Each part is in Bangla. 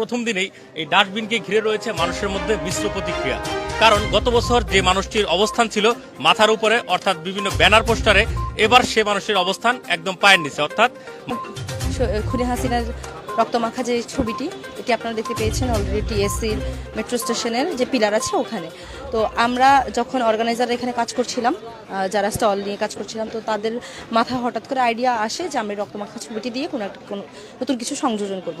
প্রথম দিনেই এই ডাস্টবিনকে ঘিরে রয়েছে মানুষের মধ্যে মিশ্র প্রতিক্রিয়া। কারণ গত বছর যে মানুষটির অবস্থান ছিল মাথার উপরে, অর্থাৎ বিভিন্ন ব্যানার পোস্টারে, এবার সে মানুষের অবস্থান একদম পায়ের নিচে। অর্থাৎ খুনি হাসিনার রক্তমাখা যে ছবিটি, এটি আপনারা দেখতে পেয়েছেন অলরেডি টিএসসির মেট্রো স্টেশনের যে পিলার আছে ওখানে। তো আমরা যখন অর্গানাইজার এখানে কাজ করছিলাম যারা স্টল নিয়ে কাজ করছিলাম, তো তাদের মাথা হঠাৎ করে আইডিয়া আসে যে আমরা রক্তমাখা ছবিটি দিয়ে কোনো একটা কোনো নতুন কিছু সংযোজন করব।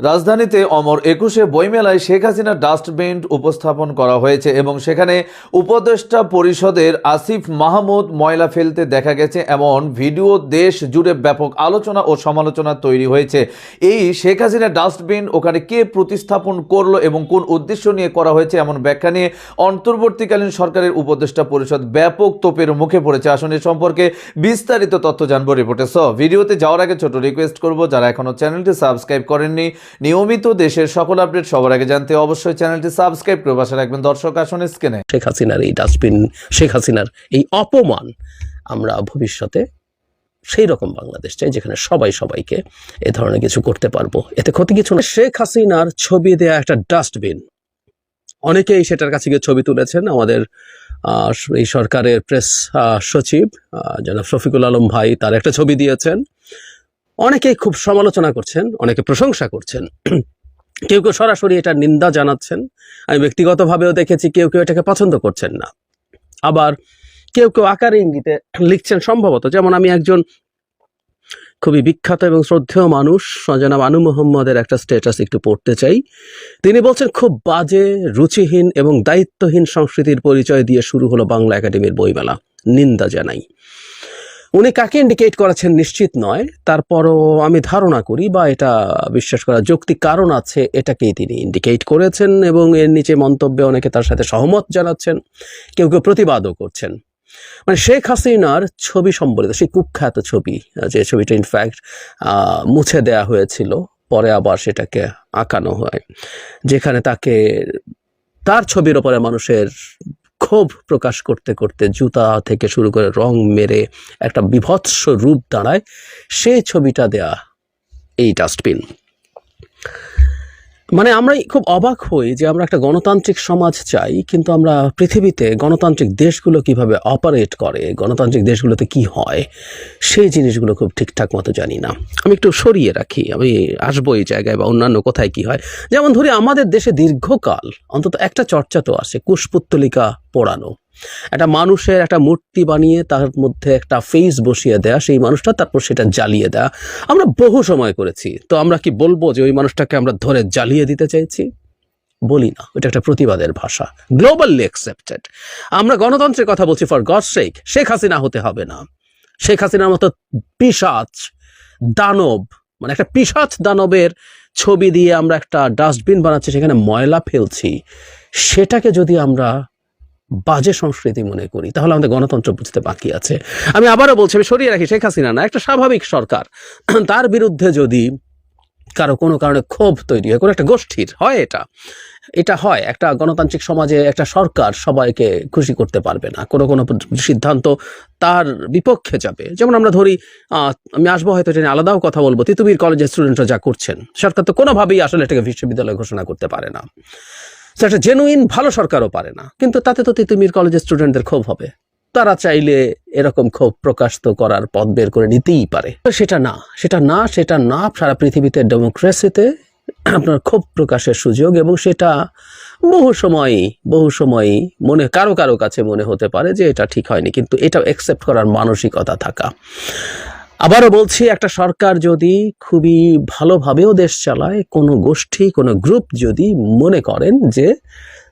রাজধানীতে অমর একুশে বইমেলায় শেখ হাসিনার ডাস্টবিন উপস্থাপন করা হয়েছে এবং সেখানে উপদেষ্টা পরিষদের আসিফ মাহমুদ ময়লা ফেলতে দেখা গেছে এমন ভিডিও দেশ জুড়ে ব্যাপক আলোচনা ও সমালোচনা তৈরি হয়েছে। এই শেখ হাসিনার ডাস্টবিন ওখানে কে প্রতিস্থাপন করল এবং কোন উদ্দেশ্য নিয়ে করা হয়েছে এমন ব্যাখ্যা নিয়ে অন্তর্বর্তীকালীন সরকারের উপদেষ্টা পরিষদ ব্যাপক তোপের মুখে পড়েছে। আসলে সম্পর্কে বিস্তারিত তথ্য জানব রিপোর্টে। স ভিডিওতে যাওয়ার আগে ছোট রিকোয়েস্ট করব, যারা এখনও চ্যানেলটি সাবস্ক্রাইব করেননি নিয়মিত দেশের সকল আপডেট সবার আগে জানতে অবশ্যই চ্যানেলটি সাবস্ক্রাইব করে পাশে রাখবেন। দর্শক আসন স্ক্রিনে। শেখ হাসিনার এই ডাস্টবিন, শেখ হাসিনার এই অপমান, আমরা ভবিষ্যতে সেই রকম বাংলাদেশ চাই, যেখানে সবাই সবাইকে এ ধরনের কিছু করতে পারব। এতে ক্ষতি কিছু না। শেখ হাসিনার ছবি দেয়া একটা ডাস্টবিন। অনেকেই সেটার কাছে গিয়ে ছবি তুলেছেন। আমাদের এই সরকারের প্রেস সচিব জনাব শফিকুল আলম ভাই তার একটা ছবি দিয়েছেন। অনেকেই খুব সমালোচনা করছেন, অনেকে প্রশংসা করছেন। কেউ কেউ সরাসরি এটার নিন্দা জানাচ্ছেন। আমি ব্যক্তিগতভাবেও দেখেছি কেউ কেউ এটাকে পছন্দ করছেন না। আবার কেউ কেউ আকারে ইঙ্গিতে লিখছেন সম্ভবত, যেমন আমি একজন খুবই বিখ্যাত এবং শ্রদ্ধেয় মানুষ সজনাব আনু মোহাম্মদের একটা স্ট্যাটাস একটু পড়তে চাই। তিনি বলছেন, খুব বাজে, রুচিহীন এবং দায়িত্বহীন সংস্কৃতির পরিচয় দিয়ে শুরু হলো বাংলা একাডেমির বইমেলা। নিন্দা জানাই। উনি কাকে ইন্ডিকেট করেছেন নিশ্চিত নয়, তারপরও আমি ধারণা করি বা এটা বিশ্বাস করার যৌক্তিক কারণ আছে, এটাকেই তিনি ইন্ডিকেট করেছেন এবং এর নিচে মন্তব্যে অনেকে তার সাথে সহমত জানাচ্ছেন, কেউ কেউ প্রতিবাদও করছেন। মানে শেখ হাসিনার ছবি সম্বলিত, সেই কুখ্যাত ছবি, যে ছবিটা ইনফ্যাক্ট মুছে দেয়া হয়েছিল, পরে আবার সেটাকে আঁকানো হয়, যেখানে তাকে, তার ছবির ওপরে মানুষের ক্ষোভ প্রকাশ করতে করতে জুতা থেকে শুরু করে রং মেরে একটা বিভৎস রূপ দাঁড়ায়। সে ছবিটা দেয়া এই ডাস্টবিন। মানে আমরা খুব অবাক হই যে আমরা একটা গণতান্ত্রিক সমাজ চাই, কিন্তু আমরা পৃথিবীতে গণতান্ত্রিক দেশগুলো কীভাবে অপারেট করে, গণতান্ত্রিক দেশগুলোতে কি হয়, সেই জিনিসগুলো খুব ঠিকঠাক মতো জানি না। আমি একটু সরিয়ে রাখি, আমি আসব এই জায়গায় বা অন্যান্য কোথায় কি হয়। যেমন ধরি আমাদের দেশে দীর্ঘকাল, অন্তত একটা চর্চা তো আসে কুশপুত্তলিকা পোড়ানো। একটা মানুষের একটা মূর্তি বানিয়ে তার মধ্যে একটা ফেস বসিয়ে দেয়া, সেই মানুষটা তারপর সেটা জ্বালিয়ে দেয়া। আমরা বহু সময় করেছি। তো আমরা কি বলব যে ওই মানুষটাকে আমরা ধরে জ্বালিয়ে দিতে চাইছি? বলি না। ওটা একটা প্রতিবাদের ভাষা। গ্লোবালি অ্যাকসেপ্টেড আমরা গণতন্ত্রের কথা বলছি ফর গড শেখ শেখ হাসিনা হতে হবে না। শেখ হাসিনার মতো পিসাচ দানব মানে একটা পিসাচ দানবের ছবি দিয়ে আমরা একটা ডাস্টবিন বানাচ্ছি, সেখানে ময়লা ফেলছি। সেটাকে যদি আমরা বাজে সংস্কৃতি মনে করি। তাহলে আমাদের গণতন্ত্র বুঝতে বাকি আছে। আমি আবারও বলছি, আমি সরিয়ে রাখি শেখ হাসিনা না, একটা স্বাভাবিক সরকার। তার বিরুদ্ধে যদি কারও কোনো কারণে ক্ষোভ তৈরি হয়, কোনো একটা গোষ্ঠীর, হয় এটা। এটা হয়, একটা গণতান্ত্রিক সমাজে একটা সরকার সবাইকে খুশি করতে পারবে না। কোনো কোনো সিদ্ধান্ত তার বিপক্ষে যাবে। যেমন আমরা ধরি আমি আসব হয়তো এটা নিয়ে আলাদাও কথা বলব তিতুমির কলেজের স্টুডেন্টরা যা করছেন, সরকার তো কোনোভাবেই আসলে এটাকে বিশ্ববিদ্যালয় ঘোষণা করতে পারে না। একটা জেনুইন ভালো সরকারও পারে না। কিন্তু তাতে তো তিতুমির কলেজের স্টুডেন্টদের ক্ষোভ হবে। তারা চাইলে এরকম ক্ষোভ প্রকাশ তো করার পথ বের করে নিতেই পারে। সেটা না সেটা না সেটা না, সারা পৃথিবীতে ডেমোক্রেসিতে আপনার ক্ষোভ প্রকাশের সুযোগ এবং সেটা বহু সময়ই বহু সময়ই মনে, কারও কারও কাছে মনে হতে পারে যে এটা ঠিক হয়নি, কিন্তু এটা অ্যাকসেপ্ট করার মানসিকতা থাকা। আবারও বলছি, একটা সরকার যদি খুবই ভালোভাবেও দেশ চালায়, কোনো গোষ্ঠী, কোনো গ্রুপ যদি মনে করেন যে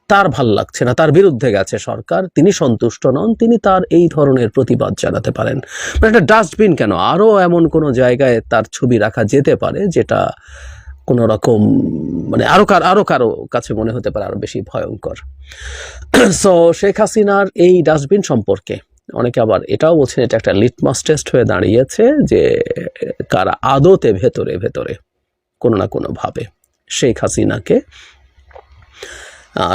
তার ভালো লাগছে না, তার বিরুদ্ধে গেছে সরকার, তিনি সন্তুষ্ট নন, তিনি তার এই ধরনের প্রতিবাদ জানাতে পারেন। মানে একটা ডাস্টবিন কেন? আরও এমন কোনো জায়গায় তার ছবি রাখা যেতে পারে যেটা কোনো রকম মানে আরও কার আরও কারও কাছে মনে হতে পারে আরও বেশি ভয়ঙ্কর। সো শেখ হাসিনার এই ডাস্টবিন সম্পর্কে অনেকে আবার এটাও বলছেন, এটা একটা লিটমাস টেস্ট হয়ে দাঁড়িয়েছে যে কারা আদতে ভেতরে ভেতরে কোনো না কোনোভাবে শেখ হাসিনাকে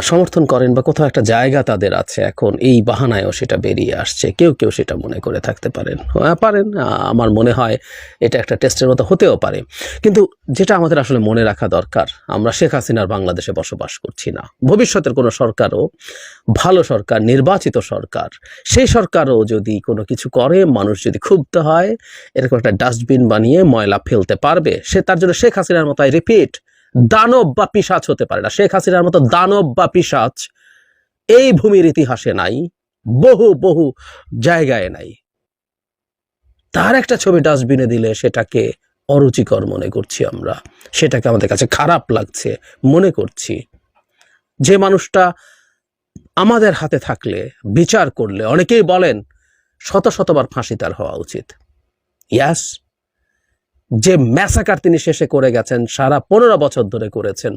সমর্থন করেন বা কোথাও একটা জায়গা তাদের আছে এখন এই বাহানায়ও সেটা বেরিয়ে আসছে। কেউ কেউ সেটা মনে করে থাকতে পারেন। হ্যাঁ, পারেন। আমার মনে হয় এটা একটা টেস্টের মতো হতেও পারে। কিন্তু যেটা আমাদের আসলে মনে রাখা দরকার আমরা শেখ হাসিনার বাংলাদেশে বসবাস করছি না। ভবিষ্যতের কোনো সরকারও ভালো সরকার নির্বাচিত সরকার সেই সরকারও যদি কোনো কিছু করে মানুষ যদি ক্ষুব্ধ হয় এরকম একটা ডাস্টবিন বানিয়ে ময়লা ফেলতে পারবে সে তার জন্য শেখ হাসিনার মতো রিপিট দানব বা পিসাচ হতে পারে না। শেখ হাসিনার মতো দানব বা পিসাচ এই ভূমির ইতিহাসে নাই, বহু বহু জায়গায় নাই। তার একটা ছবি ডাস্টবিনে দিলে সেটাকে অরুচিকর মনে করছি আমরা। সেটাকে আমাদের কাছে খারাপ লাগছে মনে করছি। যে মানুষটা আমাদের হাতে থাকলে, বিচার করলে, অনেকেই বলেন শত শতবার ফাঁসি তার হওয়া উচিত। ইয়াস যে ম্যাসাকার তিনি শেষে করে গেছেন, সারা পনেরো বছর ধরে করেছেন,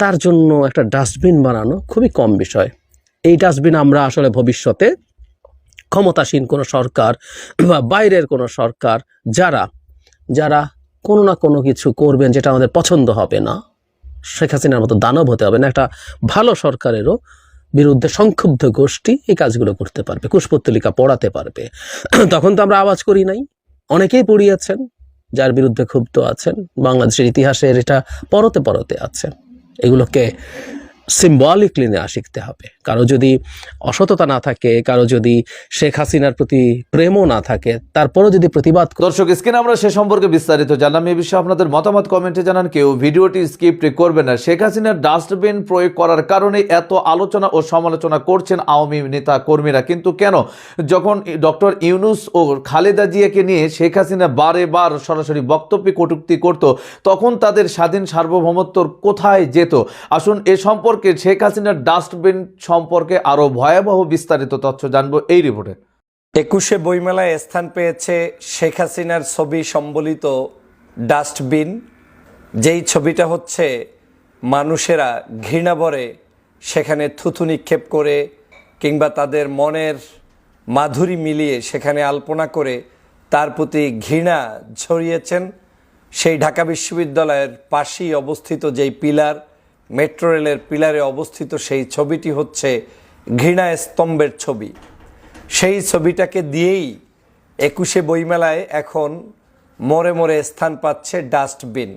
তার জন্য একটা ডাস্টবিন বানানো খুবই কম বিষয়। এই ডাস্টবিন আমরা আসলে ভবিষ্যতে ক্ষমতাসীন কোনো সরকার বা বাইরের কোনো সরকার, যারা যারা কোনো না কোনো কিছু করবেন যেটা আমাদের পছন্দ হবে না, শেখ হাসিনার মতো দানব হতে হবে না, একটা ভালো সরকারেরও বিরুদ্ধে সংক্ষুব্ধ গোষ্ঠী এই কাজগুলো করতে পারবে, কুশপুত্তলিকা পড়াতে পারবে। তখন তো আমরা আওয়াজ করি নাই, অনেকেই পড়িয়েছেন যার বিরুদ্ধে ক্ষুব্ধ আছেন বাংলাদেশের ইতিহাসের এটা পরতে পরতে আছে এগুলোকে সিম্বলিকলি নেওয়া শিখতে হবে। কারও যদি অসততা না থাকে, কারও যদি শেখ হাসিনার প্রতি প্রেমও না থাকে, তারপরও যদি প্রতিবাদ দর্শক, স্ক্রিনে আমরা সে সম্পর্কে বিস্তারিত জানলাম। এই বিষয়ে আপনাদের মতামত কমেন্টে জানান। কেউ ভিডিওটি স্কিপ করবে না। শেখ হাসিনার ডাস্টবিন প্রয়োগ করার কারণে এত আলোচনা ও সমালোচনা করছেন আওয়ামী নেতা কর্মীরা। কিন্তু কেন? যখন ডক্টর ইউনুস ও খালেদা জিয়াকে নিয়ে শেখ হাসিনা বারে বার সরাসরি বক্তব্য কটূক্তি করত, তখন তাদের স্বাধীন সার্বভৌমত্বর কোথায় যেত? আসুন এ সম্পর্কে শেখ হাসিনার ডাস্টবিন সম্পর্কে আরও ভয়াবহ বিস্তারিত তথ্য জানব এই রিপোর্টে। একুশে বইমেলায় স্থান পেয়েছে শেখ হাসিনার ছবি সম্বলিত ডাস্টবিন, যেই ছবিটা হচ্ছে মানুষেরা ঘৃণাবরে সেখানে থুথু নিক্ষেপ করে কিংবা তাদের মনের মাধুরী মিলিয়ে সেখানে আলপনা করে তার প্রতি ঘৃণা ছড়িয়েছেন। সেই ঢাকা বিশ্ববিদ্যালয়ের পাশেই অবস্থিত যেই পিলার মেট্রো রেলের পিলারে অবস্থিত সেই ছবিটি হচ্ছে ঘৃণা স্তম্ভের ছবি। সেই ছবিটাকে দিয়েই একুশে বইমেলায় এখন মোড়ে মোড়ে স্থান পাচ্ছে ডাস্টবিন।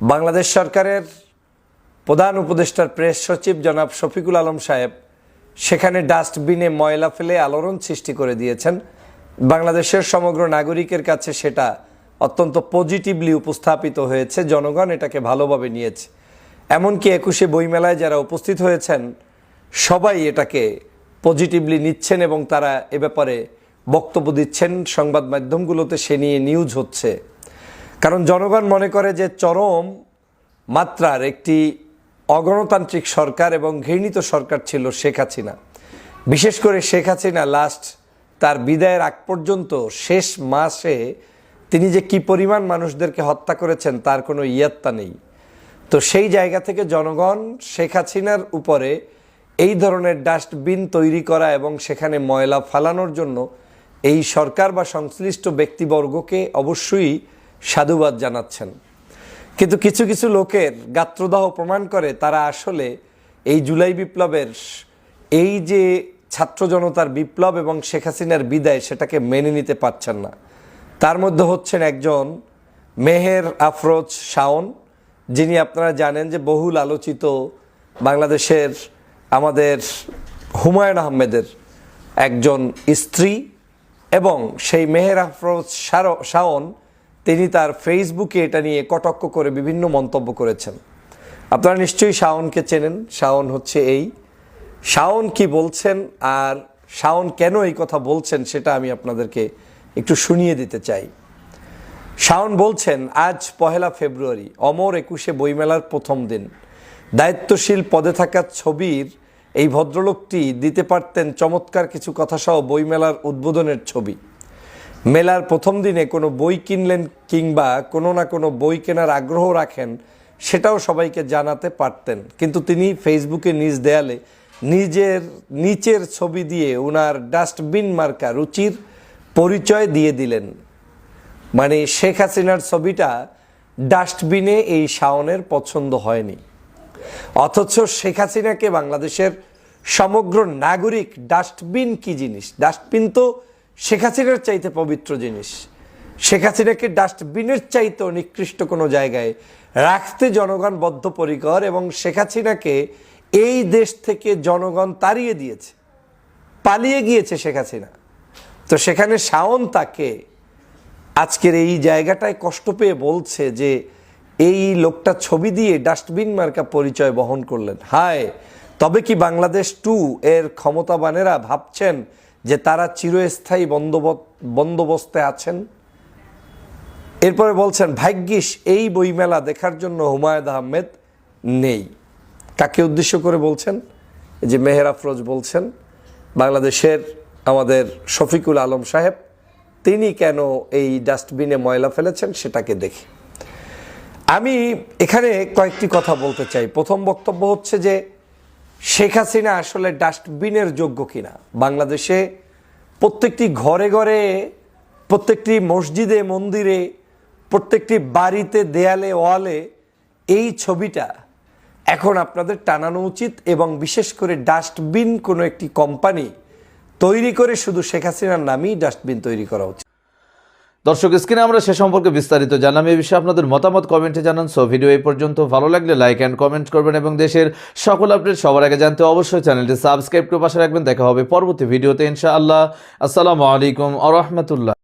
বাংলাদেশ সরকারের প্রধান উপদেষ্টার প্রেস সচিব জনাব শফিকুল আলম সাহেব সেখানে ডাস্টবিনে ময়লা ফেলে আলোড়ন সৃষ্টি করে দিয়েছেন। বাংলাদেশের সমগ্র নাগরিকের কাছে সেটা অত্যন্ত পজিটিভলি উপস্থাপিত হয়েছে। জনগণ এটাকে ভালোভাবে নিয়েছে। এমনকি একুশে বইমেলায় যারা উপস্থিত হয়েছেন, সবাই এটাকে পজিটিভলি নিচ্ছেন এবং তারা এ ব্যাপারে বক্তব্য দিচ্ছেন। সংবাদ মাধ্যমগুলোতে সে নিয়ে নিউজ হচ্ছে। কারণ জনগণ মনে করে যে চরম মাত্রার একটি অগণতান্ত্রিক সরকার এবং ঘৃণিত সরকার ছিল শেখ হাসিনা। বিশেষ করে শেখ হাসিনা লাস্ট তার বিদায়ের আগ পর্যন্ত শেষ মাসে তিনি যে কি পরিমাণ মানুষদেরকে হত্যা করেছেন, তার কোনো ইয়াত্তা নেই। তো সেই জায়গা থেকে জনগণ শেখ হাসিনার উপরে এই ধরনের ডাস্টবিন তৈরি করা এবং সেখানে ময়লা ফালানোর জন্য এই সরকার বা সংশ্লিষ্ট ব্যক্তিবর্গকে অবশ্যই সাধুবাদ জানাচ্ছেন। কিন্তু কিছু কিছু লোকের গাত্রদাহ প্রমাণ করে তারা আসলে এই জুলাই বিপ্লবের এই যে ছাত্র জনতার বিপ্লব এবং শেখ হাসিনার বিদায় সেটাকে মেনে নিতে পারছেন না। তার মধ্যে হচ্ছেন একজন মেহের আফরোজ শাওন। যিনি আপনারা জানেন যে বহুল আলোচিত বাংলাদেশের আমাদের হুমায়ুন আহমেদের একজন স্ত্রী এবং সেই মেহের আফরোজ শাওন, তিনি তার ফেসবুকে এটা নিয়ে কটাক্ষ করে বিভিন্ন মন্তব্য করেছেন। আপনারা নিশ্চয়ই শাওনকে চেনেন। শাওন হচ্ছে এই। শাওন কি বলছেন আর শাওন কেন এই কথা বলছেন সেটা আমি আপনাদেরকে একটু শুনিয়ে দিতে চাই। শাওন বলছেন, আজ পহেলা ফেব্রুয়ারি, অমর একুশে বইমেলার প্রথম দিন। দায়িত্বশীল পদে থাকা ছবির এই ভদ্রলোকটি দিতে পারতেন চমৎকার কিছু কথাসহ বইমেলার উদ্বোধনের ছবি। মেলার প্রথম দিনে কোনো বই কিনলেন কিংবা কোনো না কোনো বই কেনার আগ্রহ রাখেন, সেটাও সবাইকে জানাতে পারতেন। কিন্তু তিনি ফেসবুকে নিজ দেয়ালে নিজের, নিচের ছবি দিয়ে ওনার ডাস্টবিন মার্কা রুচির পরিচয় দিয়ে দিলেন। মানে শেখ হাসিনার ছবিটা ডাস্টবিনে এই শাওনের পছন্দ হয়নি। অথচ শেখ হাসিনাকে বাংলাদেশের সমগ্র নাগরিক ডাস্টবিন কি জিনিস? ডাস্টবিন তো শেখ হাসিনার চাইতে পবিত্র জিনিস। শেখ হাসিনাকে ডাস্টবিনের চাইতে নিকৃষ্ট কোনো জায়গায় রাখতে জনগণ বদ্ধপরিকর এবং শেখ হাসিনাকে এই দেশ থেকে জনগণ তাড়িয়ে দিয়েছে, পালিয়ে গিয়েছে শেখ হাসিনা। তো সেখানে শাওন তাকে আজকের এই জায়গাটায় কষ্ট পেয়ে বলছে যে এই লোকটা ছবি দিয়ে ডাস্টবিন মার্কা পরিচয় বহন করলেন। হায়, তবে কি বাংলাদেশ টু এর ক্ষমতাবানেরা ভাবছেন যে তারা চিরস্থায়ী বন্দোবস্ত আছেন? এরপরে বলছেন, ভাগ্যিস, এই বইমেলা দেখার জন্য হুমায়ুদ আহমেদ নেই। কাকে উদ্দেশ্য করে বলছেন? যে মেহের আফরোজ বলছেন, বাংলাদেশের আমাদের শফিকুল আলম সাহেব তিনি কেন এই ডাস্টবিনে ময়লা ফেলেছেন সেটাকে দেখি। আমি এখানে কয়েকটি কথা বলতে চাই। প্রথম বক্তব্য হচ্ছে যে শেখ হাসিনা আসলে ডাস্টবিনের যোগ্য কিনা? বাংলাদেশে প্রত্যেকটি ঘরে ঘরে, প্রত্যেকটি মসজিদে, মন্দিরে, প্রত্যেকটি বাড়িতে, দেয়ালে, ওয়ালে এই ছবিটা এখন আপনাদের টানানো উচিত এবং বিশেষ করে ডাস্টবিন কোনো একটি কোম্পানি তৈরি করে শুধু শেখ হাসিনার নামেই ডাস্টবিন তৈরি করা উচিত। দর্শক, স্ক্রিনে আমরা সে সম্পর্কে বিস্তারিত জানলাম। এই বিষয়ে আপনাদের মতামত কমেন্টে জানান। সো, ভিডিও এই পর্যন্ত। ভালো লাগলে লাইক অ্যান্ড কমেন্ট করবেন এবং দেশের সকল আপডেট সবার আগে জানতে অবশ্যই চ্যানেলটি সাবস্ক্রাইব করে পাশে রাখবেন। দেখা হবে পরবর্তী ভিডিওতে ইনশাআল্লাহ। আসসালামু আলাইকুম আ রহমতুল্লাহ।